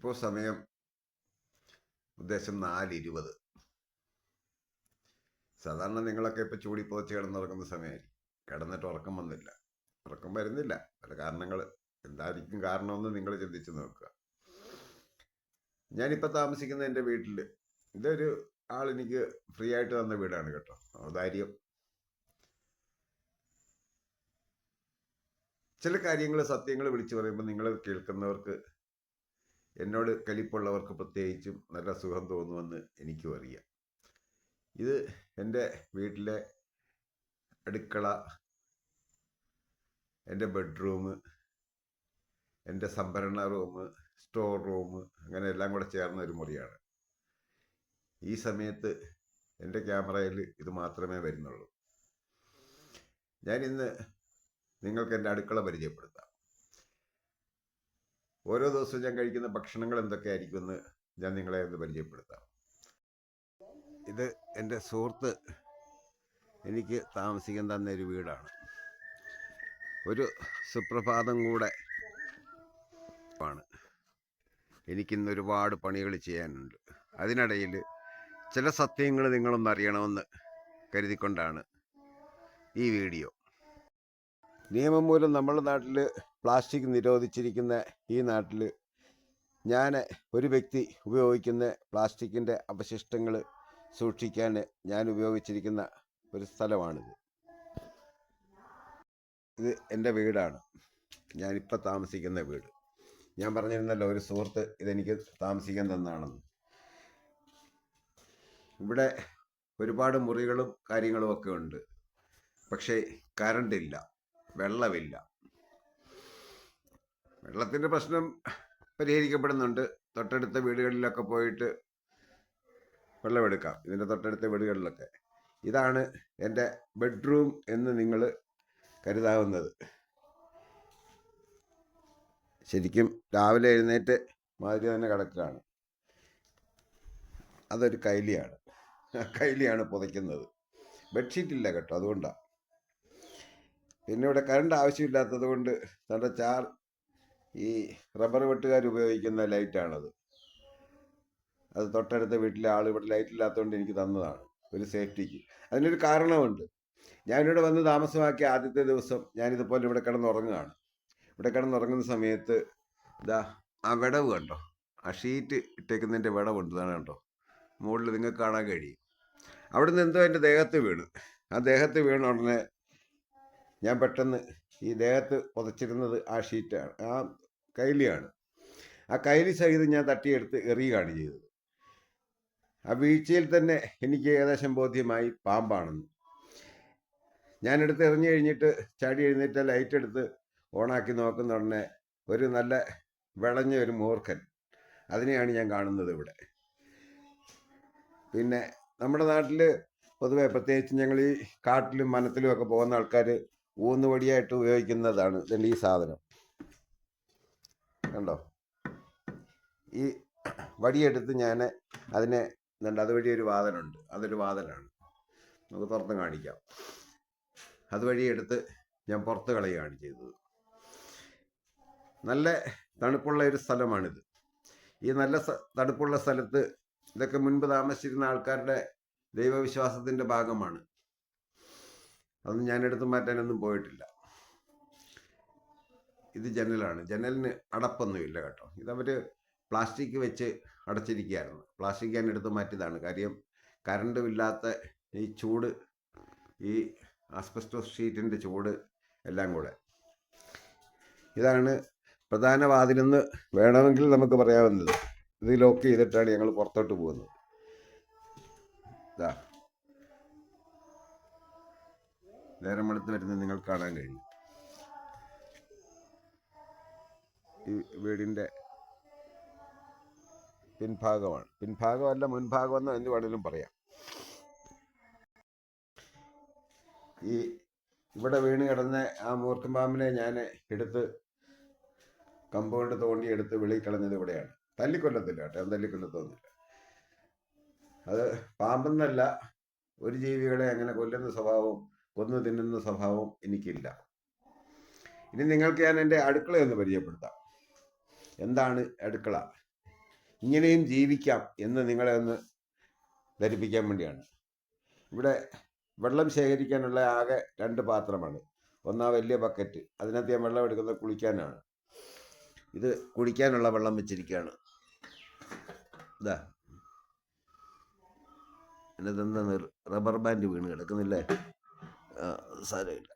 ഇപ്പോൾ സമയം ഉദ്ദേശം നാല് ഇരുപത് സാധാരണ നിങ്ങളൊക്കെ ഇപ്പോൾ ചൂടി പുതച്ച് കിടന്നുറങ്ങുന്ന സമയമായിരിക്കും കിടന്നിട്ട് ഉറക്കം വന്നില്ല. ഉറക്കം വരുന്നില്ല. പല കാരണങ്ങൾ എന്തായിരിക്കും കാരണമെന്ന് നിങ്ങൾ ചിന്തിച്ച് നോക്കുക. ഞാനിപ്പോൾ താമസിക്കുന്ന എന്റെ വീട്ടിൽ ഇതൊരു ആൾ എനിക്ക് ഫ്രീ ആയിട്ട് തന്ന വീടാണ് കേട്ടോ. ഔദാര്യം. ചില കാര്യങ്ങൾ സത്യങ്ങൾ വിളിച്ചു പറയുമ്പോൾ നിങ്ങൾ കേൾക്കുന്നവർക്ക് എന്നോട് കലിപ്പുള്ളവർക്ക് പ്രത്യേകിച്ചും നല്ല സുഖം തോന്നുമെന്ന് എനിക്കും അറിയാം. ഇത് എന്റെ വീട്ടിലെ അടുക്കള എന്റെ ബെഡ്റൂം എന്റെ സംഭരണ റൂം സ്റ്റോർ റൂം അങ്ങനെ എല്ലാം കൂടെ ചേർന്ന ഒരു മുറിയാണ്. ഈ സമയത്ത് എന്റെ ക്യാമറയിൽ ഇത് മാത്രമേ വരുന്നുള്ളൂ. ഞാനിന്ന് നിങ്ങൾക്ക് എന്റെ അടുക്കള പരിചയപ്പെടുത്താം. ഓരോ ദിവസവും ഞാൻ കഴിക്കുന്ന ഭക്ഷണങ്ങൾ എന്തൊക്കെയായിരിക്കുമെന്ന് ഞാൻ നിങ്ങളെ ഒന്ന് പരിചയപ്പെടുത്താം. ഇത് എന്റെ സുഹൃത്ത് എനിക്ക് താമസിക്കാൻ തന്ന ഒരു വീടാണ്. ഒരു സുപ്രഭാതം കൂടെ ആണ്. എനിക്കിന്ന് ഒരുപാട് പണികൾ ചെയ്യാനുണ്ട്. അതിനിടയിൽ ചില സത്യങ്ങൾ നിങ്ങളൊന്ന് അറിയണമെന്ന് കരുതിക്കൊണ്ടാണ് ഈ വീഡിയോ നിയമം മൂലം നമ്മുടെ നാട്ടിൽ പ്ലാസ്റ്റിക് നിരോധിച്ചിരിക്കുന്ന ഈ നാട്ടിൽ ഞാൻ ഒരു വ്യക്തി ഉപയോഗിക്കുന്ന പ്ലാസ്റ്റിക്കിന്റെ അവശിഷ്ടങ്ങൾ സൂക്ഷിക്കാൻ ഞാൻ ഉപയോഗിച്ചിരിക്കുന്ന ഒരു സ്ഥലമാണിത്. ഇത് എന്റെ വീടാണ്. ഞാനിപ്പോൾ താമസിക്കുന്ന വീട്. ഞാൻ പറഞ്ഞിരുന്നല്ലോ ഒരു സുഹൃത്ത് ഇതെനിക്ക് താമസിക്കാൻ തന്നാണെന്ന്. ഇവിടെ ഒരുപാട് മുറികളും കാര്യങ്ങളും ഒക്കെ ഉണ്ട്. പക്ഷേ കറണ്ട് ഇല്ല. വെള്ളമില്ല. വെള്ളത്തിന്റെ പ്രശ്നം പരിഹരിക്കപ്പെടുന്നുണ്ട്. തൊട്ടടുത്ത വീടുകളിലൊക്കെ പോയിട്ട് വെള്ളമെടുക്കാം. ഇതിന്റെ തൊട്ടടുത്ത വീടുകളിലൊക്കെ. ഇതാണ് എന്റെ ബെഡ്റൂം എന്ന് നിങ്ങൾ കരുതാവുന്നത്. ശരിക്കും രാവിലെ എഴുന്നേറ്റ് മാതിരി തന്നെ കിടക്കുകയാണ്. അതൊരു കൈലിയാണ്. കൈലിയാണ് പുതയ്ക്കുന്നത്. ബെഡ്ഷീറ്റ് ഇല്ല കേട്ടോ അതുകൊണ്ടാണ് പിന്നെ ഇവിടെ കറണ്ട് ആവശ്യമില്ലാത്തത് കൊണ്ട് നല്ല ചാർ ഈ റബ്ബർ വെട്ടുകാർ ഉപയോഗിക്കുന്ന ലൈറ്റാണത് അത് തൊട്ടടുത്ത വീട്ടിലെ ആൾ ഇവിടെ ലൈറ്റ് ഇല്ലാത്തതുകൊണ്ട് എനിക്ക് തന്നതാണ് ഒരു സേഫ്റ്റിക്ക് അതിനൊരു കാരണമുണ്ട്. ഞാനിവിടെ വന്ന് താമസമാക്കിയ ആദ്യത്തെ ദിവസം ഞാനിതുപോലെ ഇവിടെ കിടന്നുറങ്ങുകയാണ്. ഇവിടെ കിടന്നുറങ്ങുന്ന സമയത്ത് ഇതാ ആ വിടവ് കണ്ടോ? ആ ഷീറ്റ് ഇട്ടേക്കുന്നതിന്റെ വിടവുണ്ട് ഇതാണ് കണ്ടോ? മുകളിൽ നിങ്ങൾക്ക് കാണാൻ കഴിയും. അവിടെ നിന്ന് എന്തോ എന്റെ ദേഹത്ത് വീണ്. ആ ദേഹത്ത് വീണ ഉടനെ ഞാൻ പെട്ടെന്ന് ഈ ദേഹത്ത് പുതച്ചിരുന്നത് ആ ഷീറ്റാണ് ആ കൈലിയാണ്. ആ കൈലി സഹിതം ഞാൻ തട്ടിയെടുത്ത് എറിയുകയാണ് ചെയ്തത്. ആ വീഴ്ചയിൽ തന്നെ എനിക്ക് ഏകദേശം ബോധ്യമായി പാമ്പാണെന്ന്. ഞാനെടുത്ത് എറിഞ്ഞു കഴിഞ്ഞിട്ട് ചാടി എഴുന്നേറ്റ് ലൈറ്റ് എടുത്ത് ഓണാക്കി നോക്കുന്ന ഉടനെ ഒരു നല്ല വിളഞ്ഞ ഒരു മൂർഖൻ അതിനെയാണ് ഞാൻ കാണുന്നത് ഇവിടെ. പിന്നെ നമ്മുടെ നാട്ടിൽ പൊതുവെ പ്രത്യേകിച്ച് ഞങ്ങൾ ഈ കാട്ടിലും വനത്തിലും ഒക്കെ പോകുന്ന ആൾക്കാർ ഊന്നുവടിയായിട്ട് ഉപയോഗിക്കുന്നതാണ് ഇതിന്റെ ഈ സാധനം. കണ്ടോ? ഈ വടിയെടുത്ത് ഞാൻ അതിനെ എന്തുണ്ട് അതുവഴി ഒരു വാതലുണ്ട്. അതൊരു വാതലാണ്. നമുക്ക് തുറന്ന് കാണിക്കാം. അതുവഴി എടുത്ത് ഞാൻ പുറത്ത് കളയുകയാണ് ചെയ്തത്. നല്ല തണുപ്പുള്ള ഒരു സ്ഥലമാണിത്. ഈ നല്ല തണുപ്പുള്ള സ്ഥലത്ത് ഇതൊക്കെ മുൻപ് താമസിച്ചിരുന്ന ആൾക്കാരുടെ ദൈവവിശ്വാസത്തിന്റെ ഭാഗമാണ്. അതൊന്നും ഞാൻ എടുത്തു മാറ്റാനൊന്നും പോയിട്ടില്ല. ഇത് ജനലാണ്. ജനലിന് അടപ്പൊന്നുമില്ല കേട്ടോ. ഇതവർ പ്ലാസ്റ്റിക് വെച്ച് അടച്ചിരിക്കുകയായിരുന്നു. പ്ലാസ്റ്റിക് ഞാൻ എടുത്ത് മാറ്റിയതാണ്. കാര്യം കറണ്ടും ഇല്ലാത്ത ഈ ചൂട് ഈ ആസ്ബസ്റ്റോസ് ഷീറ്റിന്റെ ചൂട് എല്ലാം കൂടെ. ഇതാണ് പ്രധാന വാതിലെന്ന് വേണമെങ്കിൽ നമുക്ക് പറയാവുന്നത്. ഇത് ലോക്ക് ചെയ്തിട്ടാണ് ഞങ്ങൾ പുറത്തോട്ട് പോകുന്നത്. ഇതാ നേരം വെളുത്ത് വരുന്നത് നിങ്ങൾക്ക് കാണാൻ കഴിയും. ഈ വീടിന്റെ പിൻഭാഗമാണ്. പിൻഭാഗമല്ല മുൻഭാഗമെന്ന് എന്ത് വേണമെങ്കിലും പറയാം. ഈ ഇവിടെ വീണ് കിടന്ന ആ മൂർഖൻ പാമ്പിനെ ഞാൻ എടുത്ത് കമ്പൗണ്ട് തോണ്ടി എടുത്ത് വെളിയിൽ കളഞ്ഞത് ഇവിടെയാണ്. തല്ലിക്കൊല്ലത്തില്ല കേട്ടോ തല്ലിക്കൊല്ലത്തൊന്നുമില്ല. അത് പാമ്പെന്നല്ല ഒരു ജീവികളെ അങ്ങനെ കൊല്ലുന്ന സ്വഭാവം കൊന്നു തിന്നുന്ന സ്വഭാവം എനിക്കില്ല. ഇനി നിങ്ങൾക്ക് ഞാൻ എന്റെ അടുക്കളയൊന്ന് പരിചയപ്പെടുത്താം. എന്താണ് അടുക്കള? ഇങ്ങനെയും ജീവിക്കാം എന്ന് നിങ്ങളെ ഒന്ന് ധരിപ്പിക്കാൻ വേണ്ടിയാണ്. ഇവിടെ വെള്ളം ശേഖരിക്കാനുള്ള ആകെ രണ്ട് പാത്രമാണ്. ഒന്നാ വലിയ ബക്കറ്റ് അതിനകത്ത് ഞാൻ വെള്ളം എടുക്കുന്നത് കുളിക്കാനാണ്. ഇത് കുടിക്കാനുള്ള വെള്ളം വെച്ചിരിക്കുകയാണ്. ഇതാ. എന്നതെന്താ റബ്ബർ ബാൻഡ് വീണ് കിടക്കുന്നില്ലേ? സാരമില്ല.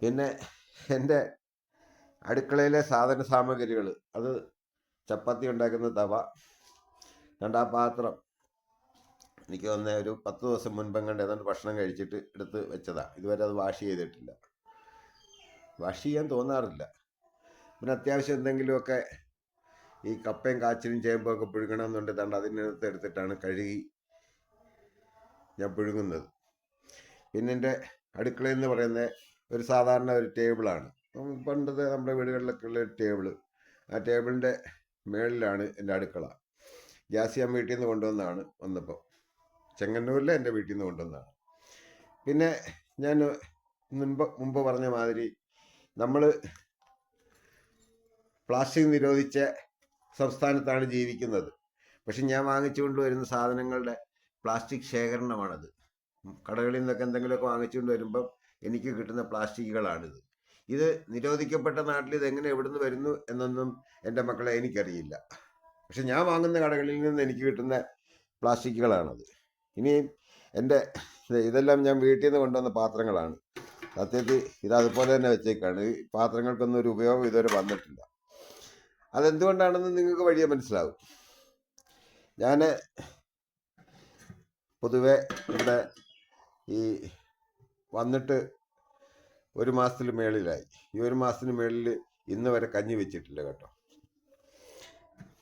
പിന്നെ എന്റെ അടുക്കളയിലെ സാധന സാമഗ്രികൾ. അത് ചപ്പാത്തി ഉണ്ടാക്കുന്ന തവ രണ്ടാ പാത്രം. എനിക്ക് വന്ന ഒരു പത്ത് ദിവസം മുൻപെങ്ങാണ്ട് ഏതാണ്ട് ഭക്ഷണം കഴിച്ചിട്ട് എടുത്ത് വെച്ചതാണ് ഇതുവരെ അത് വാഷ് ചെയ്തിട്ടില്ല. വാഷ് ചെയ്യാൻ തോന്നാറില്ല. പിന്നെ അത്യാവശ്യം എന്തെങ്കിലുമൊക്കെ ഈ കപ്പയും കാച്ചിലും ചേമ്പും ഒക്കെ പുഴുങ്ങണമെന്നുണ്ട്. തണ്ട് അതിനകത്ത് എടുത്തിട്ടാണ് കഴുകി ഞാൻ പുഴുങ്ങുന്നത്. പിന്നെ എന്റെ അടുക്കള എന്ന് പറയുന്നത് ഒരു സാധാരണ ഒരു ടേബിളാണ് പണ്ടത്തെ നമ്മുടെ വീടുകളിലൊക്കെ ഉള്ള ഒരു ടേബിൾ ആ ടേബിളിന്റെ മേളിലാണ് എന്റെ അടുക്കള. ഗ്യാസ് ഞാൻ വീട്ടിൽ നിന്ന് കൊണ്ടുവന്നതാണ് വന്നപ്പോൾ ചെങ്ങന്നൂരിൽ എന്റെ വീട്ടിൽ നിന്ന് കൊണ്ടുവന്നതാണ് പിന്നെ ഞാൻ മുൻപ് മുമ്പ് പറഞ്ഞ മാതിരി നമ്മൾ പ്ലാസ്റ്റിക് നിരോധിച്ച സംസ്ഥാനത്താണ് ജീവിക്കുന്നത്. പക്ഷെ ഞാൻ വാങ്ങിച്ചുകൊണ്ട് വരുന്ന സാധനങ്ങളുടെ പ്ലാസ്റ്റിക് ശേഖരണമാണത്. കടകളിൽ നിന്നൊക്കെ എന്തെങ്കിലുമൊക്കെ വാങ്ങിച്ചുകൊണ്ട് വരുമ്പം എനിക്ക് കിട്ടുന്ന പ്ലാസ്റ്റിക്കുകളാണിത്. ഇത് നിരോധിക്കപ്പെട്ട നാട്ടിൽ ഇത് എങ്ങനെ എവിടുന്ന് വരുന്നു എന്നൊന്നും എന്റെ മക്കളെ എനിക്കറിയില്ല. പക്ഷെ ഞാൻ വാങ്ങുന്ന കടകളിൽ നിന്ന് എനിക്ക് കിട്ടുന്ന പ്ലാസ്റ്റിക്കുകളാണത്. ഇനിയും എന്റെ ഇതെല്ലാം ഞാൻ വീട്ടിൽ നിന്ന് കൊണ്ടുവന്ന പാത്രങ്ങളാണ്. സത്യത്തിൽ ഇത് അതുപോലെ തന്നെ വെച്ചേക്കാണ്. ഈ പാത്രങ്ങൾക്കൊന്നും ഒരു ഉപയോഗം ഇതുവരെ വന്നിട്ടില്ല. അതെന്തുകൊണ്ടാണെന്ന് നിങ്ങൾക്ക് വഴിയെ മനസ്സിലാവും. ഞാൻ പൊതുവെ ഇവിടെ ഈ വന്നിട്ട് ഒരു മാസത്തിൽ മേളിലായി. ഈ ഒരു മാസത്തിന് മേളിൽ ഇന്ന് വരെ കഞ്ഞി വെച്ചിട്ടില്ല കേട്ടോ.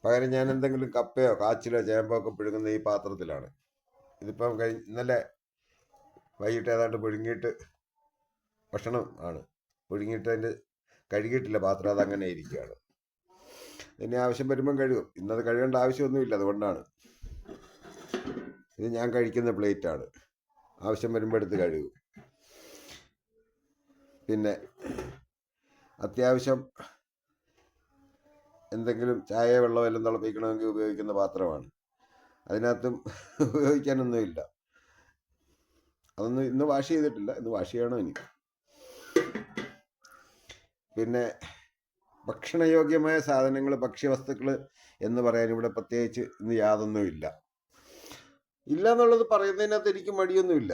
പകരം ഞാൻ എന്തെങ്കിലും കപ്പയോ കാച്ചിലോ ചേമ്പോ ഒക്കെ പിഴുങ്ങുന്ന ഈ പാത്രത്തിലാണ്. ഇതിപ്പം കഴി ഇന്നലെ വൈകിട്ട് ഏതാണ്ട് പുഴുങ്ങിയിട്ട് ഭക്ഷണം ആണ്. പുഴുങ്ങിയിട്ട് അതിന്റെ കഴുകിയിട്ടില്ല പാത്രം. അതങ്ങനെ ഇരിക്കുകയാണ്. ഇനി ആവശ്യം വരുമ്പം കഴുകും. ഇന്നത് കഴുകേണ്ട ആവശ്യമൊന്നുമില്ല അതുകൊണ്ടാണ്. ഇത് ഞാൻ കഴിക്കുന്ന പ്ലേറ്റാണ്. ആവശ്യം വരുമ്പോൾ എടുത്ത് കഴുകും. പിന്നെ അത്യാവശ്യം എന്തെങ്കിലും ചായ വെള്ളം എല്ലാം തിളപ്പിക്കണമെങ്കിൽ ഉപയോഗിക്കുന്ന പാത്രമാണ്. അതിനകത്തും ഉപയോഗിക്കാനൊന്നുമില്ല. അതൊന്നും ഇന്ന് വാഷ് ചെയ്തിട്ടില്ല ഇന്ന് വാഷ് ചെയ്യണം പിന്നെ ഭക്ഷണയോഗ്യമായ സാധനങ്ങൾ ഭക്ഷ്യവസ്തുക്കൾ എന്ന് പറയാൻ ഇവിടെ പ്രത്യേകിച്ച് ഇന്ന് യാതൊന്നുമില്ല. ഇല്ല എന്നുള്ളത് പറയുന്നതിനകത്ത് എനിക്ക് മടിയൊന്നുമില്ല.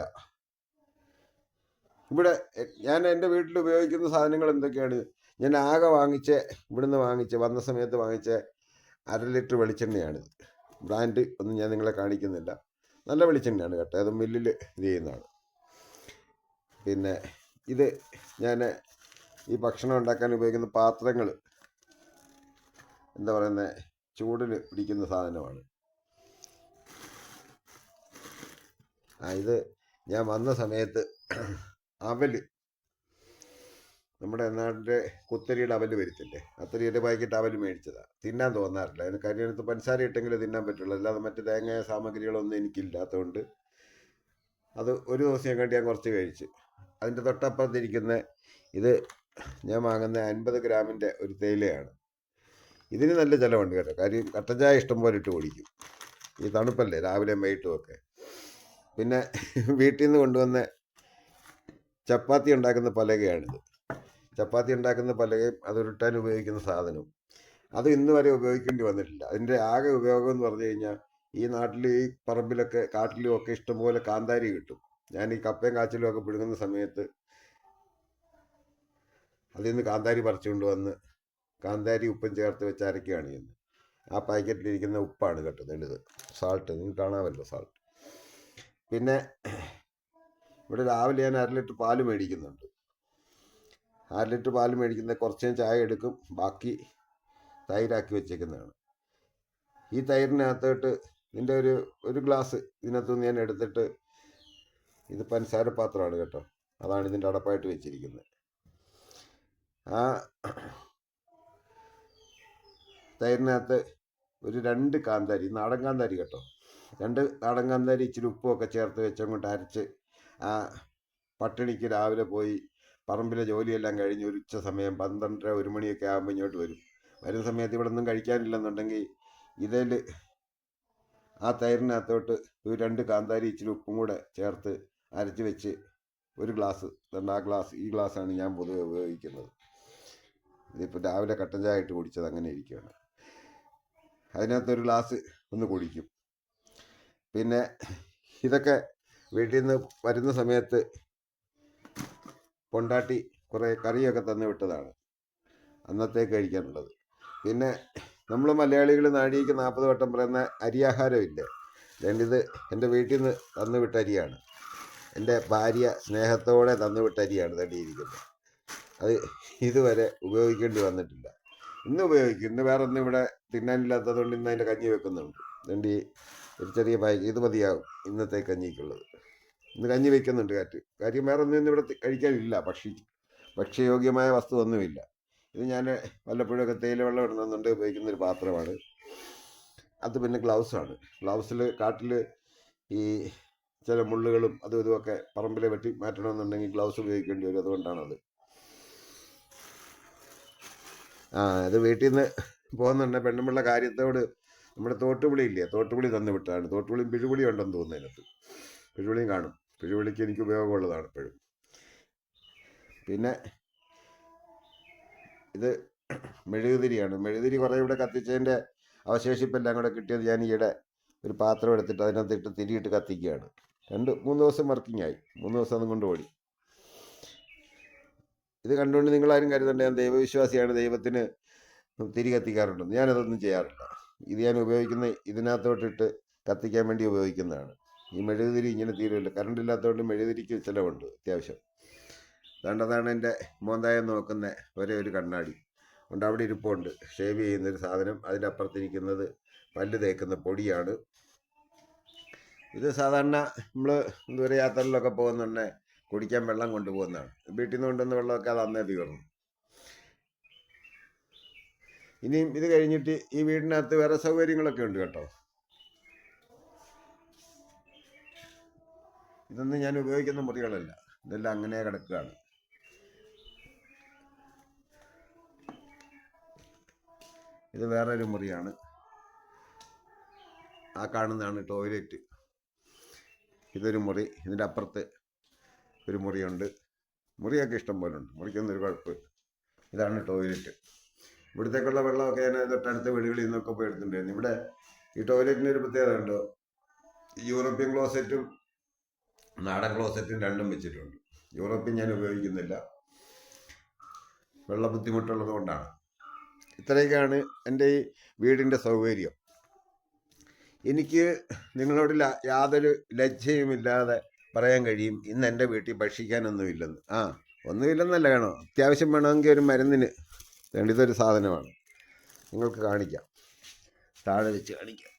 ഇവിടെ ഞാൻ എന്റെ വീട്ടിൽ ഉപയോഗിക്കുന്ന സാധനങ്ങൾ എന്തൊക്കെയാണ്? ഞാൻ ആകെ വാങ്ങിച്ച ഇവിടുന്ന് വാങ്ങിച്ച വന്ന സമയത്ത് വാങ്ങിച്ച അര ലിറ്റർ വെളിച്ചെണ്ണയാണിത് ബ്രാൻഡ് ഒന്നും ഞാൻ നിങ്ങളെ കാണിക്കുന്നില്ല. നല്ല വെളിച്ചെണ്ണയാണ് കേട്ടോ. അത് മില്ലിൽ ഇത് ചെയ്യുന്നതാണ്. പിന്നെ ഇത് ഞാൻ ഈ ഭക്ഷണം ഉണ്ടാക്കാൻ ഉപയോഗിക്കുന്ന പാത്രങ്ങൾ എന്താ പറയുന്നത് ചൂടിൽ പിടിക്കുന്ന സാധനമാണ്. ആ ഇത് ഞാൻ വന്ന സമയത്ത് അവൽ. നമ്മുടെ നാട്ടിലെ കുത്തരിയുടെ അവൽ വരുത്തില്ലേ? അത്തരിയുടെ പാക്കറ്റ് അവൽ മേടിച്ചതാണ് തിന്നാൻ തോന്നാറില്ല. അതിന് കരിയെടുത്ത് പഞ്ചസാര ഇട്ടെങ്കിലും തിന്നാൻ പറ്റുള്ളൂ. അല്ലാതെ മറ്റ് തേങ്ങ സാമഗ്രികളൊന്നും എനിക്കില്ലാത്തതുകൊണ്ട് അത് ഒരു ദിവസം കണ്ടി ഞാൻ കുറച്ച് കഴിച്ചു. അതിന്റെ തൊട്ടപ്പുറത്തിരിക്കുന്ന ഇത് ഞാൻ വാങ്ങുന്ന അൻപത് ഗ്രാമിന്റെ ഒരു തേയിലയാണ്. ഇതിന് നല്ല ചിലവുണ്ട് കേട്ടോ. കാര്യം കട്ടൻ ചായ ഇഷ്ടം പോലെ ഇട്ട് കുടിക്കും. ഈ തണുപ്പല്ലേ രാവിലെയും വൈകിട്ടും ഒക്കെ. പിന്നെ വീട്ടിൽ നിന്ന് കൊണ്ടുവന്ന ചപ്പാത്തി ഉണ്ടാക്കുന്ന പലകയാണിത്. ചപ്പാത്തി ഉണ്ടാക്കുന്ന പലകയും അത് ഉരുട്ടാൻ ഉപയോഗിക്കുന്ന സാധനവും. അത് ഇന്ന് വരെ ഉപയോഗിക്കേണ്ടി വന്നിട്ടില്ല. അതിന്റെ ആകെ ഉപയോഗം എന്ന് പറഞ്ഞു കഴിഞ്ഞാൽ ഈ നാട്ടിൽ ഈ പറമ്പിലൊക്കെ കാട്ടിലും ഒക്കെ ഇഷ്ടംപോലെ കാന്താരി കിട്ടും. ഞാൻ ഈ കപ്പയും കാച്ചിലും ഒക്കെ പിടുങ്ങുന്ന സമയത്ത് അതിൽ നിന്ന് കാന്താരി പറിച്ചുകൊണ്ട് വന്ന് കാന്താരി ഉപ്പും ചേർത്ത് വെച്ച് അരയ്ക്കുകയാണ് ചെയ്യുന്നത്. ആ പാക്കറ്റിലിരിക്കുന്ന ഉപ്പാണ് കേട്ടോ ഇത് സാൾട്ട് നിങ്ങൾക്ക് കാണാമല്ലോ സാൾട്ട് പിന്നെ ഇവിടെ രാവിലെ ഞാൻ അര ലിറ്റർ പാൽ മേടിക്കുന്നുണ്ട്. അര ലിറ്റർ പാൽ മേടിക്കുന്ന കുറച്ച് ചായ എടുക്കും. ബാക്കി തൈരാക്കി വെച്ചേക്കുന്നതാണ്. ഈ തൈരിനകത്തോട്ട് ഇതിന്റെ ഒരു ഒരു ഗ്ലാസ് ഇതിനകത്തുനിന്ന് ഞാൻ എടുത്തിട്ട് ഇത് പഞ്ചസാര പാത്രമാണ് കേട്ടോ. അതാണ് ഇതിന്റെ അടപ്പായിട്ട് വെച്ചിരിക്കുന്നത്. ആ തൈരിനകത്ത് ഒരു രണ്ട് കാന്താരി നാടൻ കാന്താരി കേട്ടോ. രണ്ട് നാടൻ കാന്താരി ഇച്ചിരി ഉപ്പുമൊക്കെ ചേർത്ത് വെച്ചങ്ങോട്ട് അരച്ച് ആ പട്ടിണിക്ക് രാവിലെ പോയി പറമ്പിലെ ജോലിയെല്ലാം കഴിഞ്ഞ് ഒരു ഉച്ച സമയം പന്ത്രണ്ടര ഒരു മണിയൊക്കെ ആകുമ്പോൾ ഇങ്ങോട്ട് വരും. വരുന്ന സമയത്ത് ഇവിടെ ഒന്നും കഴിക്കാനില്ലെന്നുണ്ടെങ്കിൽ ഇതിൽ ആ തൈരിനകത്തോട്ട് ഒരു രണ്ട് കാന്താരി ഇച്ചിരി ഉപ്പും കൂടെ ചേർത്ത് അരച്ച് വെച്ച് ഒരു ഗ്ലാസ് രണ്ട് ആ ഗ്ലാസ് ഈ ഗ്ലാസ്സാണ് ഞാൻ പൊതുവെ ഉപയോഗിക്കുന്നത്. ഇതിപ്പോൾ രാവിലെ കട്ടൻ ചായ ഇട്ട് കുടിച്ചത് അങ്ങനെ ഇരിക്കുകയാണ് അതിനകത്തൊരു ഗ്ലാസ് ഒന്ന് കുടിക്കും. പിന്നെ ഇതൊക്കെ വീട്ടിൽ നിന്ന് വരുന്ന സമയത്ത് പൊണ്ടാട്ടി കുറേ കറിയൊക്കെ തന്നു വിട്ടതാണ്. അന്നത്തേക്ക് കഴിക്കാനുള്ളത്. പിന്നെ നമ്മൾ മലയാളികൾ നാടിയേക്ക് നാൽപ്പത് വട്ടം പറയുന്ന അരിയാഹാരം ഇല്ലേ? ഇത് എന്റെ വീട്ടിൽ നിന്ന് തന്നു വിട്ട അരിയാണ് എന്റെ ഭാര്യ സ്നേഹത്തോടെ തന്നു വിട്ട അരിയാണ് തട്ടിയിരിക്കുന്നത് അത് ഇതുവരെ ഉപയോഗിക്കേണ്ടി വന്നിട്ടില്ല. ഇന്ന് ഉപയോഗിക്കും. ഇന്ന് വേറെ ഒന്നും ഇവിടെ തിന്നാനില്ലാത്തതുകൊണ്ട് ഇന്ന് അതിന്റെ കഞ്ഞി വെക്കുന്നുണ്ട്. അതുകൊണ്ട് ഒരു ചെറിയ പായ്ക്ക് ഇത് മതിയാവും ഇന്നത്തെ കഞ്ഞിക്കുള്ളത്. ഇന്ന് കഞ്ഞി വെക്കുന്നുണ്ട് കാറ്റ്. കാര്യം വേറെ ഒന്നും ഇന്ന് ഇവിടെ കഴിക്കാനില്ല. പക്ഷി ഭക്ഷ്യയോഗ്യമായ വസ്തു ഒന്നുമില്ല ഇത് ഞാൻ വല്ലപ്പോഴൊക്കെ തേയില വെള്ളം ഇടുന്നുണ്ട് ഉപയോഗിക്കുന്ന ഒരു പാത്രമാണ്. അത് പിന്നെ ഗ്ലൗസാണ് ഗ്ലൗസിൽ കാട്ടിൽ ഈ ചില മുള്ളുകളും അതും ഇതുമൊക്കെ പറമ്പിലെ വെട്ടി മാറ്റണമെന്നുണ്ടെങ്കിൽ ഗ്ലൗസ് ഉപയോഗിക്കേണ്ടി വരും. അതുകൊണ്ടാണത് ആ അത് വീട്ടിൽ നിന്ന് പോകുന്നുണ്ട്. പെണ്ണുമ്പിള്ള കാര്യത്തോട് നമ്മുടെ തോട്ടുപുളി ഇല്ലേ? തോട്ടുപുളി തന്നു വിട്ടാണ് തോട്ടുപുളിയും പിഴുപുളിയും ഉണ്ടെന്ന് തോന്നുന്നു അതിനകത്ത്. പിഴുപുളിയും കാണും. പിഴുപുളിക്ക് എനിക്ക് ഉപയോഗമുള്ളതാണ് എപ്പോഴും. പിന്നെ ഇത് മെഴുകുതിരിയാണ്. മെഴുകുതിരി കുറേ ഇവിടെ കത്തിച്ചതിന്റെ അവശേഷിപ്പെല്ലാം കൂടെ കിട്ടിയത് ഞാൻ ഈയിടെ ഒരു പാത്രം എടുത്തിട്ട് അതിനകത്ത് ഇട്ട് തിരിയിട്ട് കത്തിക്കുകയാണ്. രണ്ട് മൂന്ന് ദിവസം വർക്കിംഗ് ആയി മൂന്ന് ദിവസം അതും കൊണ്ട് ഓടി. ഇത് കണ്ടുകൊണ്ട് നിങ്ങളാരും കരുതണ്ട. ഞാൻ ദൈവവിശ്വാസിയാണ്. ദൈവത്തിന് തിരി കത്തിക്കാറുണ്ട്. ഞാനതൊന്നും ചെയ്യാറില്ല. ഇത് ഞാൻ ഉപയോഗിക്കുന്ന ഇതിനകത്തോട്ടിട്ട് കത്തിക്കാൻ വേണ്ടി ഉപയോഗിക്കുന്നതാണ്. ഈ മെഴുകുതിരി ഇങ്ങനെ തീരുമില്ല കറണ്ട് ഇല്ലാത്തതുകൊണ്ട് മെഴുകുതിരിക്ക് ചിലവുണ്ട് അത്യാവശ്യം. അതുകൊണ്ടതാണ് എന്റെ മോന്തായം നോക്കുന്ന ഒരേ ഒരു കണ്ണാടി. ഉണ്ട് അവിടെ ഇരിപ്പുണ്ട്. ഷേവ് ചെയ്യുന്നൊരു സാധനം. അതിന്റെ അപ്പുറത്തിരിക്കുന്നത് പല്ല് തേക്കുന്ന പൊടിയാണ്. ഇത് സാധാരണ നമ്മൾ ദൂരെ യാത്രകളിലൊക്കെ പോകുന്നുണ്ടെ. കുടിക്കാൻ വെള്ളം കൊണ്ടുപോകുന്നതാണ്. വീട്ടിൽ നിന്ന് കൊണ്ടുവന്ന വെള്ളമൊക്കെ അത് അന്നേ തീർന്നു. ഇനിയും ഇത് കഴിഞ്ഞിട്ട് ഈ വീടിനകത്ത് വേറെ സൗകര്യങ്ങളൊക്കെ ഉണ്ട് കേട്ടോ. ഇതൊന്നും ഞാൻ ഉപയോഗിക്കുന്ന മുറികളല്ല. ഇതെല്ലാം അങ്ങനെ കിടക്കുകയാണ്. ഇത് വേറെ ഒരു മുറിയാണ്. ആ കാണുന്നതാണ് ടോയ്ലറ്റ്. ഇതൊരു മുറി. ഇതിന്റെ അപ്പുറത്ത് ഒരു മുറിയുണ്ട്. മുറിയൊക്കെ ഇഷ്ടം പോലെ ഉണ്ട് മുറിക്കൊന്നും ഒരു കുഴപ്പമില്ല. ഇതാണ് ടോയ്ലറ്റ്. ഇവിടത്തേക്കുള്ള വെള്ളമൊക്കെ ഞാൻ തൊട്ടടുത്ത വീടുകളിൽ നിന്നൊക്കെ പോയി എടുത്തിട്ടുണ്ടായിരുന്നു. ഇവിടെ ഈ ടോയ്ലറ്റിന് ഒരു പ്രത്യേകത ഉണ്ടോ? യൂറോപ്യൻ ക്ലോസറ്റും നാടൻ ക്ലോസറ്റും രണ്ടും വെച്ചിട്ടുണ്ട്. യൂറോപ്യൻ ഞാൻ ഉപയോഗിക്കുന്നില്ല. വെള്ള ബുദ്ധിമുട്ടുള്ളത് കൊണ്ടാണ്. ഇത്രയൊക്കെയാണ് എന്റെ ഈ വീടിന്റെ സൗകര്യം. എനിക്ക് നിങ്ങളോട് യാതൊരു ലജ്ജയുമില്ലാതെ പറയാൻ കഴിയും ഇന്ന് എന്റെ വീട്ടിൽ ഭക്ഷിക്കാനൊന്നുമില്ലെന്ന്. ആ ഒന്നുമില്ലെന്നല്ല കാണോ അത്യാവശ്യം വേണമെങ്കിൽ ഒരു മരുന്നിന് വേണ്ടിയതൊരു സാധനമാണ്. നിങ്ങൾക്ക് കാണിക്കാം. താഴെ വെച്ച് കാണിക്കാം.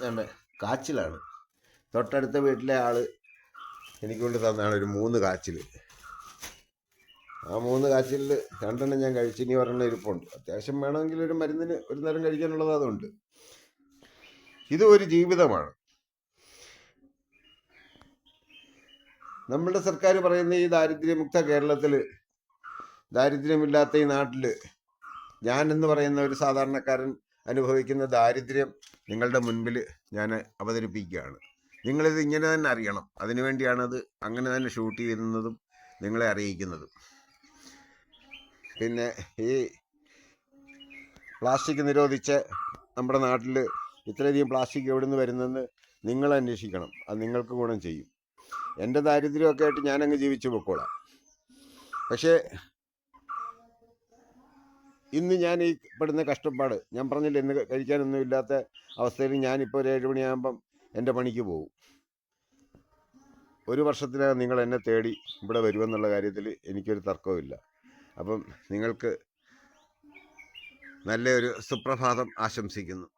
വേണ്ട കാച്ചിലാണ്. തൊട്ടടുത്ത വീട്ടിലെ ആൾ എനിക്ക് കൊണ്ട് തന്നാണ് ഒരു മൂന്ന് കാച്ചിൽ ആ മൂന്ന് കാച്ചിലിൽ രണ്ടെണ്ണം ഞാൻ കഴിച്ചു ഇനി ഒരെണ്ണം ഇരിപ്പുണ്ട്. അത്യാവശ്യം വേണമെങ്കിൽ ഒരു മരുന്നിന് ഒരു നേരം കഴിക്കാനുള്ളത് അതുണ്ട്. ഇത് ഒരു ജീവിതമാണ്. നമ്മളുടെ സർക്കാർ പറയുന്ന ഈ ദാരിദ്ര്യമുക്ത കേരളത്തിൽ ദാരിദ്ര്യമില്ലാത്ത ഈ നാട്ടിൽ ഞാൻ എന്ന് പറയുന്ന ഒരു സാധാരണക്കാരൻ അനുഭവിക്കുന്ന ദാരിദ്ര്യം നിങ്ങളുടെ മുൻപിൽ ഞാൻ അവതരിപ്പിക്കുകയാണ്. നിങ്ങളിത് ഇങ്ങനെ തന്നെ അറിയണം. അതിനുവേണ്ടിയാണത് അങ്ങനെ തന്നെ ഷൂട്ട് ചെയ്യുന്നതും നിങ്ങളെ അറിയിക്കുന്നതും. പിന്നെ ഈ പ്ലാസ്റ്റിക് നിരോധിച്ച് നമ്മുടെ നാട്ടിൽ ഇത്രയധികം പ്ലാസ്റ്റിക് എവിടെ നിന്ന് വരുന്നെന്ന് നിങ്ങൾ അന്വേഷിക്കണം. അത് നിങ്ങൾക്ക് ഗുണം ചെയ്യും. എന്റെ ദാരിദ്ര്യമൊക്കെ ആയിട്ട് ഞാനങ്ങ് ജീവിച്ചു പൊക്കോളാം. പക്ഷേ ഇന്ന് ഞാൻ ഈ പെടുന്ന കഷ്ടപ്പാട് ഞാൻ പറഞ്ഞില്ല ഇന്ന് കഴിക്കാനൊന്നും ഇല്ലാത്ത അവസ്ഥയിൽ ഞാനിപ്പോൾ ഒരു ഏഴ് മണിയാകുമ്പം എന്റെ പണിക്ക് പോകും ഒരു വർഷത്തിനകം നിങ്ങൾ എന്നെ തേടി ഇവിടെ വരുമെന്നുള്ള കാര്യത്തിൽ എനിക്കൊരു തർക്കവുമില്ല. അപ്പം നിങ്ങൾക്ക് നല്ലൊരു സുപ്രഭാതം ആശംസിക്കുന്നു.